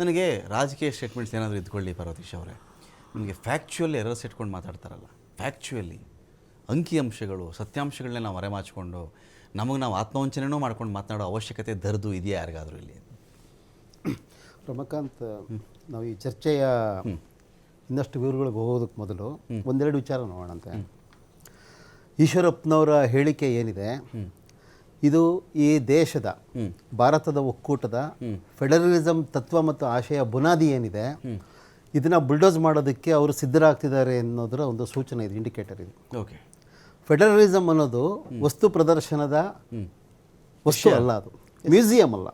ನನಗೆ ರಾಜಕೀಯ ಸ್ಟೇಟ್ಮೆಂಟ್ಸ್ ಏನಾದರೂ ಇದ್ಕೊಳ್ಳಿ ಪಾರ್ವತೀಶ್ ಅವರೇ. ನನಗೆ ಫ್ಯಾಕ್ಚುಯಲ್ ಎರರ್ಸ್ ಇಟ್ಕೊಂಡು ಮಾತಾಡ್ತಾರಲ್ಲ. ಫ್ಯಾಕ್ಚುಯಲಿ ಅಂಕಿಅಂಶಗಳು ಸತ್ಯಾಂಶಗಳನ್ನೇ ನಾವು ಮರೆಮಾಚಿಕೊಂಡು ನಮಗೆ ನಾವು ಆತ್ಮವಂಚನೆಯೂ ಮಾಡ್ಕೊಂಡು ಮಾತನಾಡೋ ಅವಶ್ಯಕತೆ ದರ್ದು ಇದೆಯಾ ಯಾರಿಗಾದರೂ ಇಲ್ಲಿ? ರಮಕಾಂತ್ ನಾವು ಈ ಚರ್ಚೆಯ ಇನ್ನಷ್ಟು ವಿವರಗಳಿಗೆ ಹೋಗೋದಕ್ಕೆ ಮೊದಲು ಒಂದೆರಡು ವಿಚಾರ ನೋಡೋಣಂತೆ. ಈಶ್ವರಪ್ಪನವರ ಹೇಳಿಕೆ ಏನಿದೆ? ಇದು ಈ ದೇಶದ ಭಾರತದ ಒಕ್ಕೂಟದ ಫೆಡರಲಿಸಮ್ ತತ್ವ ಮತ್ತು ಆಶಯ ಬುನಾದಿ ಏನಿದೆ ಇದನ್ನ ಬುಲ್ಡೋಸ್ ಮಾಡೋದಕ್ಕೆ ಅವರು ಸಿದ್ಧರಾಗ್ತಿದ್ದಾರೆ ಅನ್ನೋದರ ಒಂದು ಸೂಚನೆ ಇದೆ ಇಂಡಿಕೇಟರ್ ಇದು. ಓಕೆ. ಫೆಡರಲಿಸಮ್ ಅನ್ನೋದು ವಸ್ತು ಪ್ರದರ್ಶನದ ವಸ್ತು ಅಲ್ಲ ಅದು. ಮ್ಯೂಸಿಯಂ ಅಲ್ಲ.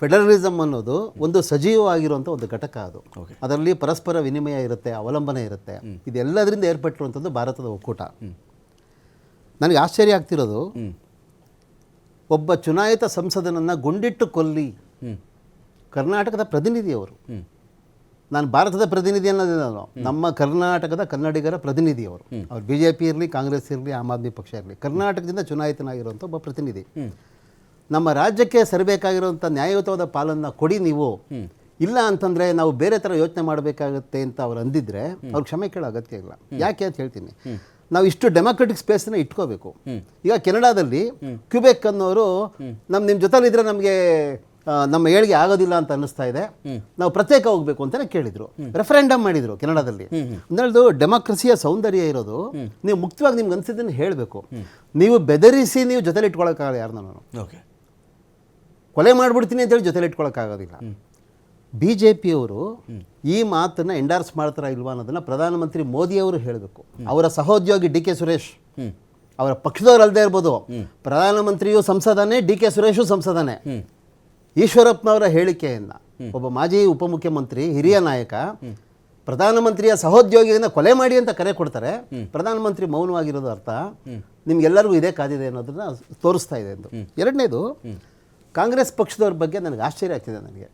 ಫೆಡರಲಿಸಮ್ ಅನ್ನೋದು ಒಂದು ಸಜೀವವಾಗಿರುವಂಥ ಒಂದು ಘಟಕ ಅದು. ಅದರಲ್ಲಿ ಪರಸ್ಪರ ವಿನಿಮಯ ಇರುತ್ತೆ ಅವಲಂಬನೆ ಇರುತ್ತೆ. ಇದೆಲ್ಲದರಿಂದ ಏರ್ಪಟ್ಟಿರುವಂಥದ್ದು ಭಾರತದ ಒಕ್ಕೂಟ. ನನಗೆ ಆಶ್ಚರ್ಯ ಆಗ್ತಿರೋದು ಒಬ್ಬ ಚುನಾಯಿತ ಸಂಸದನನ್ನು ಗುಂಡಿಟ್ಟು ಕೊಲ್ಲಿ ಕರ್ನಾಟಕದ ಪ್ರತಿನಿಧಿಯವರು ನಾನು ಭಾರತದ ಪ್ರತಿನಿಧಿ ಅನ್ನೋದಿಲ್ಲ ನಮ್ಮ ಕರ್ನಾಟಕದ ಕನ್ನಡಿಗರ ಪ್ರತಿನಿಧಿಯವರು ಅವ್ರು. ಬಿ ಜೆ ಪಿ ಇರಲಿ ಕಾಂಗ್ರೆಸ್ ಇರಲಿ ಆಮ್ ಆದ್ಮಿ ಪಕ್ಷ ಇರಲಿ. ಕರ್ನಾಟಕದಿಂದ ಚುನಾಯಿತನಾಗಿರುವಂಥ ಒಬ್ಬ ಪ್ರತಿನಿಧಿ. ನಮ್ಮ ರಾಜ್ಯಕ್ಕೆ ಸರಬೇಕಾಗಿರುವಂಥ ನ್ಯಾಯಯುತವಾದ ಪಾಲನ್ನು ಕೊಡಿ ನೀವು. ಇಲ್ಲ ಅಂತಂದರೆ ನಾವು ಬೇರೆ ಥರ ಯೋಚನೆ ಮಾಡಬೇಕಾಗತ್ತೆ ಅಂತ ಅವ್ರು ಅಂದಿದ್ರೆ ಅವ್ರು ಕ್ಷಮೆ ಕೇಳೋ ಅಗತ್ಯ ಇಲ್ಲ. ಯಾಕೆ ಅಂತ ಹೇಳ್ತೀನಿ. ನಾವು ಇಷ್ಟು ಡೆಮೋಕ್ರೆಟಿಕ್ ಸ್ಪೇಸ್ನ ಇಟ್ಕೋಬೇಕು. ಈಗ ಕೆನಡಾದಲ್ಲಿ ಕ್ಯೂಬೆಕ್ ಅನ್ನೋರು ನಮ್ಮ ನಿಮ್ಮ ಜೊತೆಲಿದ್ರೆ ನಮಗೆ ನಮ್ಮ ಏಳಿಗೆ ಆಗೋದಿಲ್ಲ ಅಂತ ಅನ್ನಿಸ್ತಾ ಇದೆ. ನಾವು ಪ್ರತ್ಯೇಕ ಹೋಗ್ಬೇಕು ಅಂತಾನೆ ಕೇಳಿದ್ರು. ರೆಫರೆಂಡಮ್ ಮಾಡಿದ್ರು ಕೆನಡಾದಲ್ಲಿ. ಅಂದೇಳ್ದು ಡೆಮೋಕ್ರಸಿಯ ಸೌಂದರ್ಯ ಇರೋದು ನೀವು ಮುಕ್ತವಾಗಿ ನಿಮ್ಗೆ ಅನಿಸಿದ್ದನ್ನು ಹೇಳಬೇಕು. ನೀವು ಬೆದರಿಸಿ ನೀವು ಜೊತೆಲಿ ಇಟ್ಕೊಳಕ್ಕಾಗಲ್ಲ ಯಾರನ್ನ ನಾನು ಓಕೆ. ಕೊಲೆ ಮಾಡ್ಬಿಡ್ತೀನಿ ಅಂತೇಳಿ ಜೊತೆಲಿ ಇಟ್ಕೊಳಕ್ಕಾಗೋದಿಲ್ಲ. ಬಿ ಜೆ ಪಿಯವರು ಈ ಮಾತನ್ನ ಎಂಡಾರ್ಸ್ ಮಾಡ್ತಾರ ಇಲ್ವಾ ಅನ್ನೋದನ್ನ ಪ್ರಧಾನಮಂತ್ರಿ ಮೋದಿ ಅವರು ಹೇಳಬೇಕು. ಅವರ ಸಹೋದ್ಯೋಗಿ ಡಿ ಕೆ ಸುರೇಶ್ ಅವರ ಪಕ್ಷದವ್ರು ಅಲ್ಲದೆ ಇರ್ಬೋದು. ಪ್ರಧಾನಮಂತ್ರಿಯು ಸಂಸದನೇ ಡಿ ಕೆ ಸುರೇಶು ಸಂಸದನೇ. ಈಶ್ವರಪ್ಪನವರ ಹೇಳಿಕೆಯನ್ನ ಒಬ್ಬ ಮಾಜಿ ಉಪಮುಖ್ಯಮಂತ್ರಿ ಹಿರಿಯ ನಾಯಕ ಪ್ರಧಾನಮಂತ್ರಿಯ ಸಹೋದ್ಯೋಗಿಯನ್ನ ಕೊಲೆ ಮಾಡಿ ಅಂತ ಕರೆ ಕೊಡ್ತಾರೆ. ಪ್ರಧಾನಮಂತ್ರಿ ಮೌನವಾಗಿರೋದು ಅರ್ಥ. ನಿಮ್ಗೆಲ್ಲರಿಗೂ ಇದೇ ಕಾದಿದೆ ಅನ್ನೋದನ್ನ ತೋರಿಸ್ತಾ ಇದೆ ಎಂದು. ಎರಡನೇದು ಕಾಂಗ್ರೆಸ್ ಪಕ್ಷದವ್ರ ಬಗ್ಗೆ ನನಗೆ ಆಶ್ಚರ್ಯ ಆಗ್ತಿದೆ ನನಗೆ.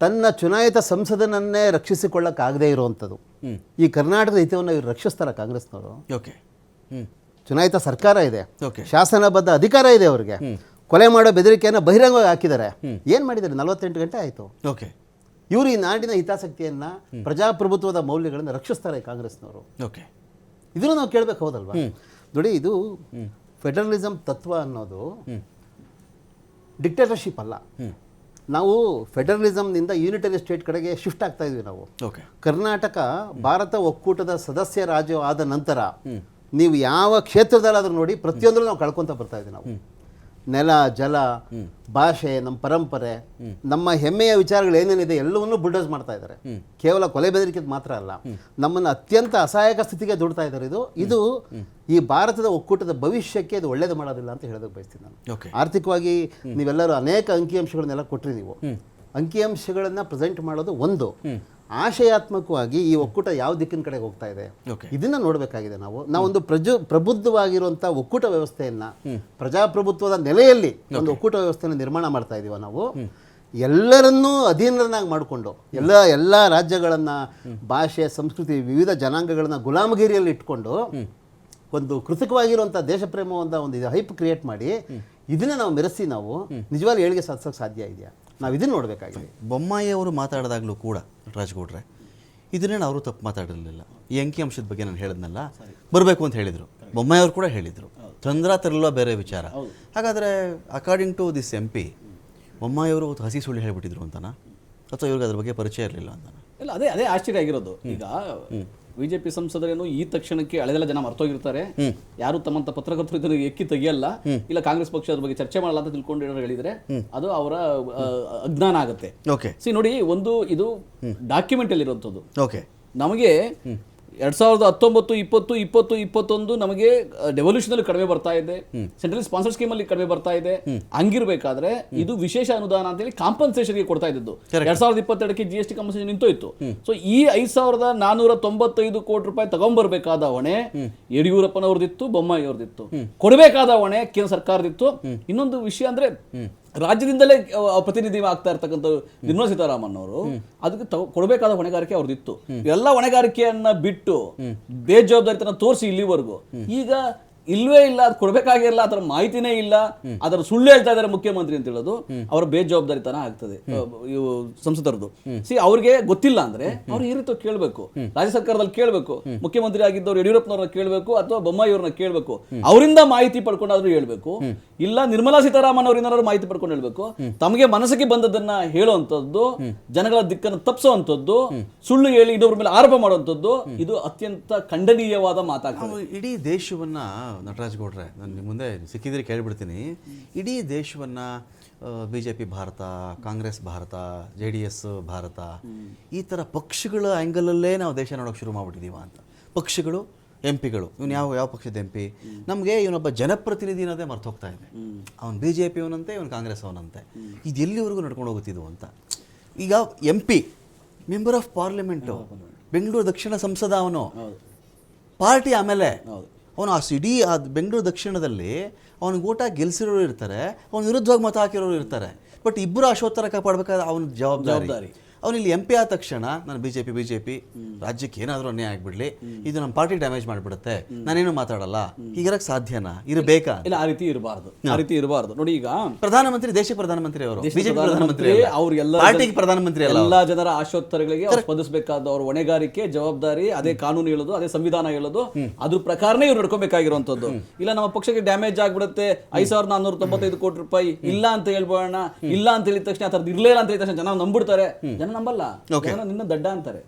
ತನ್ನ ಚುನಾಯಿತ ಸಂಸದನನ್ನೇ ರಕ್ಷಿಸಿಕೊಳ್ಳಕ್ಕಾಗದೇ ಇರುವಂಥದ್ದು. ಈ ಕರ್ನಾಟಕದ ಹಿತವನ್ನು ಇವ್ರು ರಕ್ಷಿಸ್ತಾರೆ ಕಾಂಗ್ರೆಸ್ನವರು? ಓಕೆ. ಚುನಾಯಿತ ಸರ್ಕಾರ ಇದೆ. ಓಕೆ. ಶಾಸನಬದ್ಧ ಅಧಿಕಾರ ಇದೆ ಅವರಿಗೆ. ಕೊಲೆ ಮಾಡೋ ಬೆದರಿಕೆಯನ್ನು ಬಹಿರಂಗವಾಗಿ ಹಾಕಿದ್ದಾರೆ. ಏನು ಮಾಡಿದ್ದಾರೆ? ನಲವತ್ತೆಂಟು ಗಂಟೆ ಆಯಿತು. ಓಕೆ. ಇವರು ಈ ನಾಡಿನ ಹಿತಾಸಕ್ತಿಯನ್ನ ಪ್ರಜಾಪ್ರಭುತ್ವದ ಮೌಲ್ಯಗಳನ್ನು ರಕ್ಷಿಸ್ತಾರೆ ಕಾಂಗ್ರೆಸ್ನವರು. ಓಕೆ. ಇದನ್ನು ನಾವು ಕೇಳಬೇಕು ಹೌದಲ್ವಾ? ನೋಡಿ ಇದು ಫೆಡರಲಿಸಮ್ ತತ್ವ ಅನ್ನೋದು ಡಿಕ್ಟೇಟರ್ಶಿಪ್ ಅಲ್ಲ. ನಾವು ಫೆಡರಲಿಸಮ್ನಿಂದ ಯೂನಿಟರಿ ಸ್ಟೇಟ್ ಕಡೆಗೆ ಶಿಫ್ಟ್ ಆಗ್ತಾ ಇದ್ವಿ ನಾವು. ಓಕೆ. ಕರ್ನಾಟಕ ಭಾರತ ಒಕ್ಕೂಟದ ಸದಸ್ಯ ರಾಜ್ಯ ಆದ ನಂತರ ನೀವು ಯಾವ ಕ್ಷೇತ್ರದಲ್ಲಾದ್ರೂ ನೋಡಿ ಪ್ರತಿಯೊಂದರಲ್ಲೂ ನಾವು ಕಳ್ಕೊತ ಬರ್ತಾ ಇದ್ದೀವಿ ನಾವು. ನೆಲ ಜಲ ಭಾಷೆ ನಮ್ಮ ಪರಂಪರೆ ನಮ್ಮ ಹೆಮ್ಮೆಯ ವಿಚಾರಗಳು ಏನೇನಿದೆ ಎಲ್ಲವನ್ನೂ ಬುಲ್ಡೋಸ್ ಮಾಡ್ತಾ ಇದ್ದಾರೆ. ಕೇವಲ ಕೊಲೆ ಬೆದರಿಕೆ ಮಾತ್ರ ಅಲ್ಲ. ನಮ್ಮನ್ನು ಅತ್ಯಂತ ಅಸಹಾಯಕ ಸ್ಥಿತಿಗೆ ದುಡ್ತಾ ಇದ್ದಾರೆ ಇದು. ಇದು ಈ ಭಾರತದ ಒಕ್ಕೂಟದ ಭವಿಷ್ಯಕ್ಕೆ ಇದು ಒಳ್ಳೇದು ಮಾಡೋದಿಲ್ಲ ಅಂತ ಹೇಳೋದಕ್ಕೆ ಬಯಸ್ತೀನಿ ನಾನು. ಆರ್ಥಿಕವಾಗಿ ನೀವೆಲ್ಲರೂ ಅನೇಕ ಅಂಕಿಅಂಶಗಳನ್ನೆಲ್ಲ ಕೊಟ್ಟರಿ ನೀವು ಅಂಕಿಅಂಶಗಳನ್ನ ಪ್ರೆಸೆಂಟ್ ಮಾಡೋದು ಒಂದು. ಆಶಯಾತ್ಮಕವಾಗಿ ಈ ಒಕ್ಕೂಟ ಯಾವ ದಿಕ್ಕಿನ ಕಡೆ ಹೋಗ್ತಾ ಇದೆ? ಇದನ್ನ ನೋಡಬೇಕಾಗಿದೆ ನಾವು. ನಾವೊಂದು ಪ್ರಜು ಪ್ರಬುದ್ಧವಾಗಿರುವಂಥ ಒಕ್ಕೂಟ ವ್ಯವಸ್ಥೆಯನ್ನ ಪ್ರಜಾಪ್ರಭುತ್ವದ ನೆಲೆಯಲ್ಲಿ ಒಂದು ಒಕ್ಕೂಟ ವ್ಯವಸ್ಥೆಯನ್ನು ನಿರ್ಮಾಣ ಮಾಡ್ತಾ ಇದೀವ ನಾವು. ಎಲ್ಲರನ್ನೂ ಅಧೀನರನ್ನಾಗಿ ಮಾಡಿಕೊಂಡು ಎಲ್ಲ ಎಲ್ಲ ರಾಜ್ಯಗಳನ್ನ ಭಾಷೆ ಸಂಸ್ಕೃತಿ ವಿವಿಧ ಜನಾಂಗಗಳನ್ನ ಗುಲಾಮಗಿರಿಯಲ್ಲಿ ಇಟ್ಕೊಂಡು ಒಂದು ಕೃತಕವಾಗಿರುವಂಥ ದೇಶ ಪ್ರೇಮವಂತ ಒಂದು ಇದು ಹೈಪ್ ಕ್ರಿಯೇಟ್ ಮಾಡಿ ಇದನ್ನ ನಾವು ಮೆರೆಸಿ ನಾವು ನಿಜವಾಗ್ಲೂ ಏಳಿಗೆ ಸಾಧಿಸೋಕೆ ಸಾಧ್ಯ ಇದೆಯಾ? ನಾವು ಇದನ್ನು ನೋಡಬೇಕಾಗಿದೆ. ಬೊಮ್ಮಾಯಿ ಅವರು ಮಾತಾಡಿದಾಗಲೂ ಕೂಡ ರಾಜ್ಗೌಡ್ರೆ ಇದನ್ನೇನು ಅವರು ತಪ್ಪು ಮಾತಾಡಿರಲಿಲ್ಲ ಈ ಅಂಕಿಅಂಶದ ಬಗ್ಗೆ ನಾನು ಹೇಳಿದ್ನಲ್ಲ ಬರಬೇಕು ಅಂತ ಹೇಳಿದರು. ಬೊಮ್ಮಾಯಿ ಅವರು ಕೂಡ ಹೇಳಿದರು. ಚಂದ್ರ ತರಲಿಲ್ಲ ಬೇರೆ ವಿಚಾರ. ಹಾಗಾದರೆ according to this M P Bommai ಅವರು ಹಸಿ ಸುಳ್ಳು ಹೇಳಿಬಿಟ್ಟಿದ್ರು ಅಂತನಾ? ಅಥವಾ ಇವ್ರಿಗೆ ಅದ್ರ ಬಗ್ಗೆ ಪರಿಚಯ ಇರಲಿಲ್ಲ ಅಂತನಾ? ಇಲ್ಲ ಅದೇ ಅದೇ ಆಶ್ಚರ್ಯ ಆಗಿರೋದು. ಈಗ ಬಿಜೆಪಿ ಸಂಸದರೇನು ಈ ತಕ್ಷಣಕ್ಕೆ ಅಳೆದೆಲ್ಲ ಜನ ಮರ್ತೋಗಿರ್ತಾರೆ. ಯಾರು ತಮ್ಮಂತ ಪತ್ರಕರ್ತರು ಇದನ್ನು ಎಕ್ಕಿ ತೆಗಿಯಲ್ಲ. ಇಲ್ಲ ಕಾಂಗ್ರೆಸ್ ಪಕ್ಷ ಅದ್ರ ಬಗ್ಗೆ ಚರ್ಚೆ ಮಾಡಲ್ಲ ಅಂತ ತಿಳ್ಕೊಂಡು ಏನಾದ್ರು ಹೇಳಿದ್ರೆ ಅದು ಅವರ ಅಜ್ಞಾನ ಆಗುತ್ತೆ. ಸಿ ನೋಡಿ ಒಂದು ಇದು ಡಾಕ್ಯುಮೆಂಟ್ ಅಲ್ಲಿ ಇರುವಂತದ್ದು ಓಕೆ. ನಮಗೆ ಎರಡ್ ಸಾವಿರದ ಹತ್ತೊಂಬತ್ತು ಇಪ್ಪತ್ತು ಇಪ್ಪತ್ತು ಇಪ್ಪತ್ತೊಂದು ನಮಗೆ ಡೆವಲ್ಯೂಷನ್ ಅಲ್ಲಿ ಕಡಿಮೆ ಬರ್ತಾ ಇದೆ. ಸೆಂಟ್ರಲ್ ಸ್ಪಾನ್ಸರ್ ಸ್ಕೀಮ್ ಅಲ್ಲಿ ಕಡಿಮೆ ಬರ್ತಾ ಇದೆ. ಹಂಗಿರ್ಬೇಕಾದ್ರೆ ಇದು ವಿಶೇಷ ಅನುದಾನ ಅಂತೇಳಿ ಕಾಂಪನ್ಸೇಷನ್ಗೆ ಕೊಡ್ತಾ ಇದ್ದು ಎರಡ್ ಸಾವಿರದ ಇಪ್ಪತ್ತೆರಡಕ್ಕೆ ಜಿ ಎಸ್ ಟಿ ಕಾಂಪನ್ಸೇಷನ್ ನಿಂತೋಯ್ತು. ಸೊ ಈ ಐದ್ ಸಾವಿರದ ನಾನೂರ ತೊಂಬತ್ತೈದು ಕೋಟಿ ರೂಪಾಯಿ ತಗೊಂಡ್ಬರ್ಬೇಕಾದ ಹೊಣೆ ಯಡಿಯೂರಪ್ಪನವ್ರದಿತ್ತು ಬೊಮ್ಮಾಯಿ ಅವ್ರದಿತ್ತು ಕೊಡಬೇಕಾದ ಹೊಣೆ ಕೇಂದ್ರ ಸರ್ಕಾರದಿತ್ತು ಇನ್ನೊಂದು ವಿಷಯ ಅಂದ್ರೆ ರಾಜ್ಯದಿಂದಲೇ ಪ್ರತಿನಿಧಿ ಆಗ್ತಾ ಇರ್ತಕ್ಕಂಥ ನಿರ್ಮಲಾ ಸೀತಾರಾಮನ್ ಅವರು. ಅದಕ್ಕೆ ತಗೊ- ಕೊಡಬೇಕಾದ ಹೊಣೆಗಾರಿಕೆ ಅವ್ರದಿತ್ತು ಎಲ್ಲ ಹೊಣೆಗಾರಿಕೆಯನ್ನ ಬಿಟ್ಟು ಬೇಜವಾಬ್ದಾರಿತನ ತೋರಿಸಿ ಇಲ್ಲಿವರೆಗೂ. ಈಗ ಇಲ್ವೇ ಇಲ್ಲ ಅದು ಕೊಡ್ಬೇಕಾಗಿರಲ್ಲ ಅದರ ಮಾಹಿತಿನೇ ಇಲ್ಲ. ಅದರ ಸುಳ್ಳು ಹೇಳ್ತಾ ಇದ್ದಾರೆ ಮುಖ್ಯಮಂತ್ರಿ ಅಂತ ಹೇಳೋದು ಅವರ ಬೇಜವಾಬ್ದಾರಿತನ ಆಗ್ತದೆ. ಇವು ಸಂಸದರದು. ಸಿ ಅವ್ರಿಗೆ ಗೊತ್ತಿಲ್ಲ ಅಂದ್ರೆ ಅವ್ರು ಈ ರೀತಿ ಕೇಳಬೇಕು. ರಾಜ್ಯ ಸರ್ಕಾರದಲ್ಲಿ ಕೇಳಬೇಕು. ಮುಖ್ಯಮಂತ್ರಿ ಆಗಿದ್ದವ್ರು ಯಡಿಯೂರಪ್ಪನವ್ರನ್ನ ಕೇಳಬೇಕು ಅಥವಾ ಬೊಮ್ಮಾಯಿ ಅವ್ರನ್ನ ಕೇಳಬೇಕು. ಅವರಿಂದ ಮಾಹಿತಿ ಪಡ್ಕೊಂಡಾದ್ರೂ ಹೇಳ್ಬೇಕು. ಇಲ್ಲ ನಿರ್ಮಲಾ ಸೀತಾರಾಮನ್ ಅವರಿಂದ ಮಾಹಿತಿ ಪಡ್ಕೊಂಡು ಹೇಳ್ಬೇಕು. ತಮಗೆ ಮನಸ್ಸಿಗೆ ಬಂದದನ್ನ ಹೇಳುವಂತದ್ದು ಜನಗಳ ದಿಕ್ಕನ್ನು ತಪ್ಪಿಸುವಂತದ್ದು ಸುಳ್ಳು ಹೇಳಿ ಇನ್ನೊಬ್ಬರ ಮೇಲೆ ಆರೋಪ ಮಾಡುವಂತದ್ದು ಇದು ಅತ್ಯಂತ ಖಂಡನೀಯವಾದ ಮಾತಾಗ ಇಡೀ ದೇಶವನ್ನು ನಟರಾಜ್ ಗೌಡ್ರೆ ನಾನು ನಿಮ್ಮ ಮುಂದೆ ಸಿಕ್ಕಿದ್ರೆ ಕೇಳಿಬಿಡ್ತೀನಿ. ಇಡೀ ದೇಶವನ್ನು B J P Bharat Congress Bharat J D S Bharat ಈ ಥರ ಪಕ್ಷಗಳ ಆ್ಯಂಗಲಲ್ಲೇ ನಾವು ದೇಶ ನೋಡೋಕೆ ಶುರು ಮಾಡಿಬಿಟ್ಟಿದ್ದೀವ ಅಂತ. ಪಕ್ಷಗಳು ಎಂ ಪಿಗಳು ಇವನು ಯಾವ ಯಾವ ಪಕ್ಷದ ಎಂ ಪಿ? ನಮಗೆ ಇವನೊಬ್ಬ ಜನಪ್ರತಿನಿಧಿ ಅನ್ನೋದೇ ಮರ್ತು ಹೋಗ್ತಾ ಇದೆ. ಅವನು ಬಿ ಜೆ ಪಿ ಅವನಂತೆ ಇವನು ಕಾಂಗ್ರೆಸ್ ಅವನಂತೆ. ಇದು ಎಲ್ಲಿವರೆಗೂ ನಡ್ಕೊಂಡು ಹೋಗುತ್ತಿದ್ವು ಅಂತ. ಈಗ M P member of parliament Bengaluru ದಕ್ಷಿಣ ಸಂಸದ ಅವನು ಪಾರ್ಟಿ ಆಮೇಲೆ ಅವನು ಆ ಸಿಡಿ, ಆ ಬೆಂಗಳೂರು ದಕ್ಷಿಣದಲ್ಲಿ ಅವನಿಗೆ ಊಟ ಗೆಲ್ಸಿರೋರು ಇರ್ತಾರೆ, ಅವನ ವಿರುದ್ಧವಾಗಿ ಮತ ಹಾಕಿರೋರು ಇರ್ತಾರೆ ಬಟ್ ಇಬ್ಬರು ಅಶೋತ್ತರ ಕಾಪಾಡಬೇಕಾದ ಅವನ ಜವಾಬ್ದಾರಿ. ಅವನು ಇಲ್ಲಿ ಎಂ ಪಿ ಆದ ತಕ್ಷಣ ನಾನು B J P B J P ರಾಜ್ಯಕ್ಕೆ ಏನಾದರೂ ಅನ್ಯಾಯ ಆಗಿಬಿಡಲಿ ಇದು ನಮ್ಮ ಪಾರ್ಟಿ ಡ್ಯಾಮೇಜ್ ಮಾಡಿಬಿಡುತ್ತೆ ನಾನೇನು ಮಾತಾಡಲ್ಲ ಹೀಗಿರಕ್ಕೆ ಸಾಧ್ಯನಾ? ಇರಬೇಕಾ ಇಲ್ಲ ಆ ರೀತಿ ಇರಬಾರ್ದು ಆ ರೀತಿ ಇರಬಾರ್ದು. ನೋಡಿ ಈಗ ಪ್ರಧಾನಮಂತ್ರಿ ದೇಶ ಪ್ರಧಾನಮಂತ್ರಿ ಅವರು ಬಿಜೆಪಿ ಪ್ರಧಾನಮಂತ್ರಿ ಅವ್ರಿಗೆಲ್ಲ ಅವ್ರು ಎಲ್ಲ ಪಾರ್ಟಿಗೆ ಪ್ರಧಾನಮಂತ್ರಿ ಎಲ್ಲ ಎಲ್ಲಾ ಜನರ ಆಶೋತ್ತರಗಳಿಗೆ ಸ್ಪಂದಿಸಬೇಕಾದ ಅವ್ರ ಹೊಣೆಗಾರಿಕೆ ಜವಾಬ್ದಾರಿ ಅದೇ ಕಾನೂನು ಹೇಳೋದು ಅದೇ ಸಂವಿಧಾನ ಹೇಳೋದು ಅದ್ರ ಪ್ರಕಾರನೇ ಇವ್ರು ನಡ್ಕೊಬೇಕಾಗಿರುವಂತದ್ದು ಇಲ್ಲ ನಮ್ಮ ಪಕ್ಷಕ್ಕೆ ಡ್ಯಾಮೇಜ್ ಆಗ್ಬಿಡುತ್ತೆ ಐದ್ ಸಾವಿರದ ನಾನ್ನೂರ ತೊಂಬತ್ತೈದು ಕೋಟಿ ರೂಪಾಯಿ ಇಲ್ಲ ಅಂತ ಹೇಳ್ಬೋಣ ಇಲ್ಲ ಅಂತ ಹೇಳಿದ ತಕ್ಷಣ ಆ ಥರದ್ದು ಇರ್ಲಿಲ್ಲ ಅಂತ ಹೇಳಿದ ತಕ್ಷಣ ಜನ ನಂಬಿಡ್ತಾರೆ. ಜನ ನಂಬಲ್ಲ. ಜನ ನಿನ್ನ ದಡ್ಡ ಅಂತಾರೆ.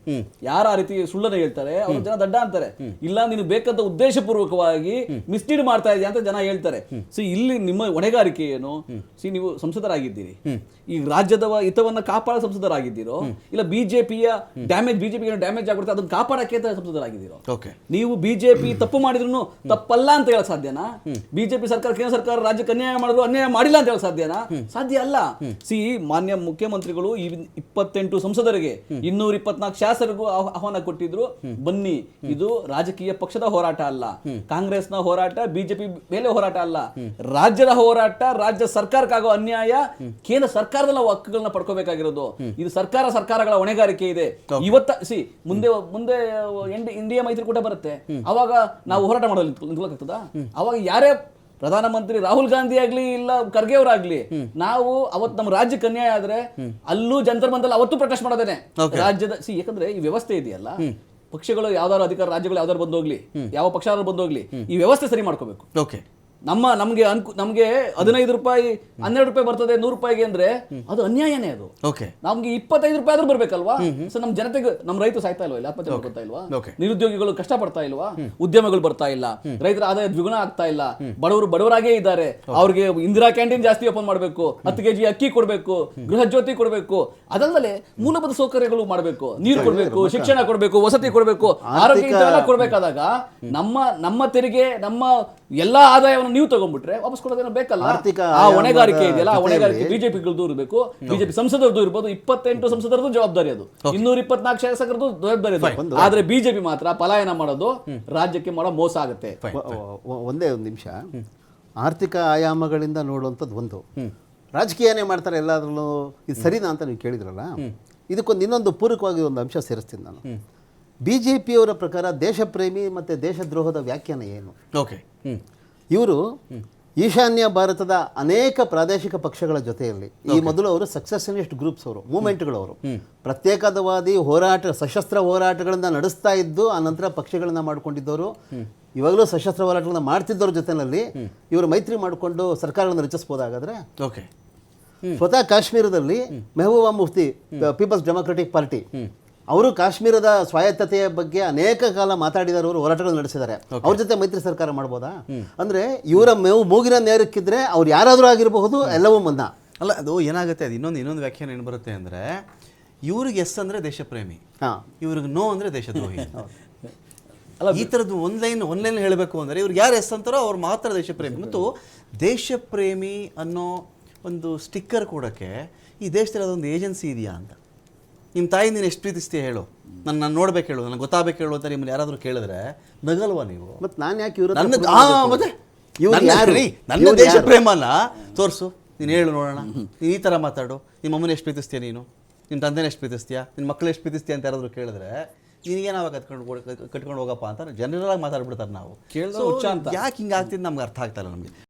ಯಾರ ಆ ರೀತಿ ಸುಳ್ಳನ್ನ ಹೇಳ್ತಾರೆ ಅವ್ರ ಜನ ದಡ್ಡ ಅಂತಾರೆ. ಇಲ್ಲ ನೀನು ಬೇಕಾದ ಉದ್ದೇಶಪೂರ್ವಕವಾಗಿ ಮಿಸ್ಲೀಡ್ ಮಾಡ್ತಾ ಇದೆಯಾ ಅಂತ ಜನ ಹೇಳ್ತಾರೆ. ಸೊ ಇಲ್ಲಿ ನಿಮ್ಮ ಹೊಣೆಗಾರಿಕೆ ಏನು? ಸಿ ನೀವು ಸಂಸದರಾಗಿದ್ದೀರಿ. ಈ ರಾಜ್ಯದ ಹಿತವನ್ನ ಕಾಪಾಡ ಸಂಸದರಾಗಿದ್ದೀರೋ ಇಲ್ಲ ಬಿಜೆಪಿಯ ಡ್ಯಾಮೇಜ್ ಬಿಜೆಪಿ ಡ್ಯಾಮೇಜ್ ಆಗ್ಬಿಡುತ್ತೆ ಅದನ್ನ ಕಾಪಾಡಕ್ಕೆ ಅಂತ ಸಂಸದರಾಗಿದ್ದೀರೋ? ನೀವು ಬಿಜೆಪಿ ತಪ್ಪು ಮಾಡಿದ್ರು ತಪ್ಪಲ್ಲ ಅಂತ ಹೇಳಕ್ ಸಾಧ್ಯನಾ? ಬಿಜೆಪಿ ಸರ್ಕಾರ ಕೇಂದ್ರ ಸರ್ಕಾರ ರಾಜ್ಯಕ್ಕೆ ಅನ್ಯಾಯ ಮಾಡಿದ್ರು ಅನ್ಯಾಯ ಮಾಡಿಲ್ಲ ಅಂತ ಹೇಳಕ್ ಸಾಧ್ಯನಾ? ಸಾಧ್ಯ ಅಲ್ಲ. ಸಿ ಮಾನ್ಯ ಮುಖ್ಯಮಂತ್ರಿಗಳು ಈ ಇಪ್ಪತ್ತೆಂಟು ಸಂಸದರಿಗೆ ಇನ್ನೂರ ಇಪ್ಪತ್ನಾಲ್ಕು ಶಾಸಕರಿಗೂ ಆಹ್- ಆಹ್ವಾನ ಕೊಟ್ಟಿದ್ರು. ಬನ್ನಿ ಇದು ರಾಜಕೀಯ ಪಕ್ಷದ ಹೋರಾಟ ಅಲ್ಲ. ಕಾಂಗ್ರೆಸ್ನ ಹೋರಾಟ ಬಿಜೆಪಿ ಮೇಲೆ ಹೋರಾಟ ಅಲ್ಲ. ರಾಜ್ಯದ ಹೋರಾಟ ರಾಜ್ಯ ಸರ್ಕಾರಕ್ಕಾಗೋ ಅನ್ಯಾಯ ಕೇಂದ್ರ ಸರ್ಕಾರದ ನಾವು ಹಕ್ಕುಗಳನ್ನ ಪಡ್ಕೋಬೇಕಾಗಿರೋದು. ಇದು ಸರ್ಕಾರ ಸರ್ಕಾರಗಳ ಹೊಣೆಗಾರಿಕೆ ಇದೆ. ಇವತ್ತ ಸಿ ಮುಂದೆ ಮುಂದೆ ಇಂಡಿ- ಇಂಡಿಯಾ ಮೈತ್ರಿಕೂಟ ಬರುತ್ತೆ. ಅವಾಗ ನಾವು ಹೋರಾಟ ಮಾಡಲು ಅವಾಗ ಯಾರೇ ಪ್ರಧಾನಮಂತ್ರಿ ರಾಹುಲ್ ಗಾಂಧಿ ಆಗ್ಲಿ ಇಲ್ಲ ಖರ್ಗೆ ಅವರಾಗ್ಲಿ ನಾವು ಅವತ್ತು ನಮ್ಮ ರಾಜ್ಯಕ್ಕೆ ಅನ್ಯಾಯ ಆದ್ರೆ ಅಲ್ಲೂ ಜಂತರ್ ಮಂತಲ್ಲಿ ಅವತ್ತು ಪ್ರೊಟೆಸ್ಟ್ ಮಾಡೋದೇನೆ. ರಾಜ್ಯದ ಸಿ ಯಾಕಂದ್ರೆ ಈ ವ್ಯವಸ್ಥೆ ಇದೆಯಲ್ಲ ಪಕ್ಷಗಳು ಯಾವ್ದಾರು ಅಧಿಕಾರ ರಾಜ್ಯಗಳು ಯಾವ್ದಾದ್ರು ಬಂದೋಗ್ಲಿ ಯಾವ ಪಕ್ಷ ಬಂದೋಗ್ಲಿ ಈ ವ್ಯವಸ್ಥೆ ಸರಿ ಮಾಡ್ಕೋಬೇಕು. ಓಕೆ ನಮ್ಮ ನಮಗೆ ಅನ್ಕು ನಮಗೆ ಹದಿನೈದು ರೂಪಾಯಿ ಹನ್ನೆರಡು ರೂಪಾಯಿ ಬರ್ತದೆ ನೂರು ರೂಪಾಯಿಗೆ ಅಂದ್ರೆ ಅದು ಅನ್ಯಾಯನೇ ಅದು. ಓಕೆ. ನಮ್ಗೆ ಇಪ್ಪತ್ತೈದು ರೂಪಾಯಿ ಆದ್ರೂ ಬರ್ಬೇಕಲ್ವಾ? ಸೊ ನಮ್ಮ ಜನತೆಗೆ ನಮ್ಮ ರೈತರು ಸಾಯ್ತಾ ಇಲ್ವಾ ಇಲ್ಲ? ಆತ್ಮಹತ್ಯೆ ಮಾಡ್ಕೊತಾ ಇಲ್ವಾ? ನಿರುದ್ಯೋಗಿಗಳು ಕಷ್ಟ ಪಡ್ತಾ ಇಲ್ವಾ? ಉದ್ಯಮಗಳು ಬರ್ತಾ ಇಲ್ಲ. ರೈತರ ಆದಾಯ ದ್ವಿಗುಣ ಆಗ್ತಾ ಇಲ್ಲ. ಬಡವರು ಬಡವರಾಗೇ ಇದ್ದಾರೆ. ಅವ್ರಿಗೆ ಇಂದಿರಾ ಕ್ಯಾಂಟೀನ್ ಜಾಸ್ತಿ ಓಪನ್ ಮಾಡಬೇಕು. ಹತ್ತು ಕೆಜಿ ಅಕ್ಕಿ ಕೊಡಬೇಕು. ಗೃಹ ಜ್ಯೋತಿ ಕೊಡಬೇಕು. ಅದಲ್ಲದೆ ಮೂಲಭೂತ ಸೌಕರ್ಯಗಳು ಮಾಡಬೇಕು. ನೀರು ಕೊಡಬೇಕು ಶಿಕ್ಷಣ ಕೊಡಬೇಕು ವಸತಿ ಕೊಡಬೇಕು ಆರೋಗ್ಯ ಕೊಡಬೇಕಾದಾಗ ಕೊಡ್ಬೇಕಾದಾಗ ನಮ್ಮ ನಮ್ಮ ತೆರಿಗೆ ನಮ್ಮ ಎಲ್ಲಾ ಆದಾಯವನ್ನು ನೀವು ತಗೊಂಡ್ಬಿಟ್ರೆ ವಾಪಸ್ ಕೊಡೋದೇನೋ ಬೇಕಲ್ಲ? ಆರ್ಥಿಕ ಆ ಹೊಣೆಗಾರಿಕೆ ಇದೆಯಲ್ಲ ಆ ಹೊಣೆಗಾರಿಕೆ ಬಿಜೆಪಿಗಳದ್ದು ಇರಬೇಕು ಬಿಜೆಪಿ ಸಂಸದರದ್ದು ಇರ್ಬೋದು ಇಪ್ಪತ್ತೆಂಟು ಸಂಸದರದ್ದು ಜವಾಬ್ದಾರಿ ಅದು. ಇನ್ನೂರ ಇಪ್ಪತ್ನಾಲ್ಕು ಶಾಸಕರದ್ದು ಜವಾಬ್ದಾರಿ ಅದು. ಆದ್ರೆ ಬಿಜೆಪಿ ಮಾತ್ರ ಪಲಾಯನ ಮಾಡೋದು ರಾಜ್ಯಕ್ಕೆ ಮಾಡೋ ಮೋಸ ಆಗುತ್ತೆ. ಒಂದೇ ಒಂದು ನಿಮಿಷ. ಆರ್ಥಿಕ ಆಯಾಮಗಳಿಂದ ನೋಡುವಂಥದ್ದು ಒಂದು. ರಾಜಕೀಯನೇ ಮಾಡ್ತಾರೆ ಎಲ್ಲಾದ್ರೂ ಇದು ಸರಿನಾ ಅಂತ ನೀವು ಕೇಳಿದ್ರಲ್ಲ? ಇದಕ್ಕೊಂದು ಇನ್ನೊಂದು ಪೂರಕವಾಗಿ ಒಂದು ಅಂಶ ಸೇರಿಸ್ತೀನಿ ನಾನು. ಬಿ ಜೆ ಪಿಯವರ ಪ್ರಕಾರ ದೇಶಪ್ರೇಮಿ ಮತ್ತು ದೇಶದ್ರೋಹದ ವ್ಯಾಖ್ಯಾನ ಏನು? ಓಕೆ. ಇವರು ಈಶಾನ್ಯ ಭಾರತದ ಅನೇಕ ಪ್ರಾದೇಶಿಕ ಪಕ್ಷಗಳ ಜೊತೆಯಲ್ಲಿ ಈ ಮೊದಲು ಅವರು ಸಕ್ಸೆಷನಿಸ್ಟ್ ಗ್ರೂಪ್ಸ್ ಅವರು ಮೂವ್ಮೆಂಟ್ಗಳವರು ಪ್ರತ್ಯೇಕವಾದಿ ಹೋರಾಟ ಸಶಸ್ತ್ರ ಹೋರಾಟಗಳನ್ನ ನಡೆಸ್ತಾ ಇದ್ದು ಆ ನಂತರ ಪಕ್ಷಗಳನ್ನ ಮಾಡಿಕೊಂಡಿದ್ದವರು. ಇವಾಗಲೂ ಸಶಸ್ತ್ರ ಹೋರಾಟಗಳನ್ನ ಮಾಡ್ತಿದ್ದವ್ರ ಜೊತೆಯಲ್ಲಿ ಇವರು ಮೈತ್ರಿ ಮಾಡಿಕೊಂಡು ಸರ್ಕಾರಗಳನ್ನು ರಚಿಸಬಹುದಾಗಾದ್ರೆ ಓಕೆ. ಸ್ವತಃ ಕಾಶ್ಮೀರದಲ್ಲಿ Mehbooba Mufti People's Democratic Party ಅವರು ಕಾಶ್ಮೀರದ ಸ್ವಾಯತ್ತತೆಯ ಬಗ್ಗೆ ಅನೇಕ ಕಾಲ ಮಾತಾಡಿದವರು ಹೋರಾಟಗಳು ನಡೆಸಿದ್ದಾರೆ. ಅವ್ರ ಜೊತೆ ಮೈತ್ರಿ ಸರ್ಕಾರ ಮಾಡ್ಬೋದಾ? ಅಂದ್ರೆ ಇವರ ಮೇವು ಮೂಗಿನ ನೇರಕ್ಕಿದ್ರೆ ಅವ್ರು ಯಾರಾದರೂ ಆಗಿರಬಹುದು ಎಲ್ಲವೂ ಮನ್ನ. ಅಲ್ಲ ಅದು ಏನಾಗುತ್ತೆ ಅದು ಇನ್ನೊಂದು ಇನ್ನೊಂದು ವ್ಯಾಖ್ಯಾನ ಏನು ಬರುತ್ತೆ ಅಂದರೆ ಇವ್ರಿಗೆ ಎಸ್ ಅಂದರೆ ದೇಶಪ್ರೇಮಿ. ಹಾಂ. ಇವ್ರಿಗೆ ನೋ ಅಂದರೆ ದೇಶದ್ರೋಹಿ. ಅಲ್ಲ, ಈ ಥರದ್ದು ಲೈನ್ ಲೈನ್ ಹೇಳಬೇಕು ಅಂದರೆ ಇವ್ರಿಗೆ ಯಾರು ಎಸ್ ಅಂತಾರೋ ಅವ್ರು ಮಾತ್ರ ದೇಶಪ್ರೇಮಿ. ಮತ್ತು ದೇಶಪ್ರೇಮಿ ಅನ್ನೋ ಒಂದು ಸ್ಟಿಕ್ಕರ್ ಕೊಡೋಕ್ಕೆ ಈ ದೇಶದಲ್ಲಿ ಅದೊಂದು ಏಜೆನ್ಸಿ ಇದೆಯಾ ಅಂತ. ನಿಮ್ಮ ತಾಯಿ ನೀನು ಎಷ್ಟು ಪ್ರೀತಿಸ್ತೀಯ ಹೇಳು. ನನ್ನ ನಾನು ನೋಡ್ಬೇಕು ಹೇಳು. ನನಗೆ ಗೊತ್ತಾಗಬೇಕು ಹೇಳು ಅಂತ ನಿಮ್ಮಲ್ಲಿ ಯಾರಾದರೂ ಕೇಳಿದ್ರೆ ನಗಲ್ವಾ ನೀವು? ಮತ್ತೆ ನಾನು ಯಾಕೆ ಇವರು ನನ್ನ ಆ, ಮತ್ತೆ ಇವ್ರು ನನ್ನ- ಯಾರು? ನನ್ನ ದೇಶ? ಪ್ರೇಮನ ತೋರಿಸು ನೀನು ಹೇಳು ನೋಡೋಣ. ನೀನು ಈ ಥರ ಮಾತಾಡು. ನಿಮ್ಮ ಅಮ್ಮನ ಎಷ್ಟು ಪ್ರೀತಿಸ್ತೀಯ ನೀನು? ನಿಮ್ಮ ತಂದೆನ ಎಷ್ಟು ಪ್ರೀತಿಸ್ತೀಯಾ? ನಿನ್ನ ಮಕ್ಕಳು ಎಷ್ಟು ಪ್ರೀತಿಸ್ತೀಯ ಅಂತ ಯಾರಾದರೂ ಕೇಳಿದ್ರೆ ನಿನಗೆ ಕತ್ಕೊಂಡು ಕಟ್ಕೊಂಡು ಹೋಗಪ್ಪ ಅಂತ? ಜನರಲ್ ಆಗಿ ಮಾತಾಡ್ಬಿಡ್ತಾರೆ ನಾವು. ಅಂತ. ಯಾಕೆ ಹಿಂಗೆ ಆಗ್ತಿದ್ದು ನಮ್ಗೆ ಅರ್ಥ ಆಗ್ತಾರೆ ನಮಗೆ.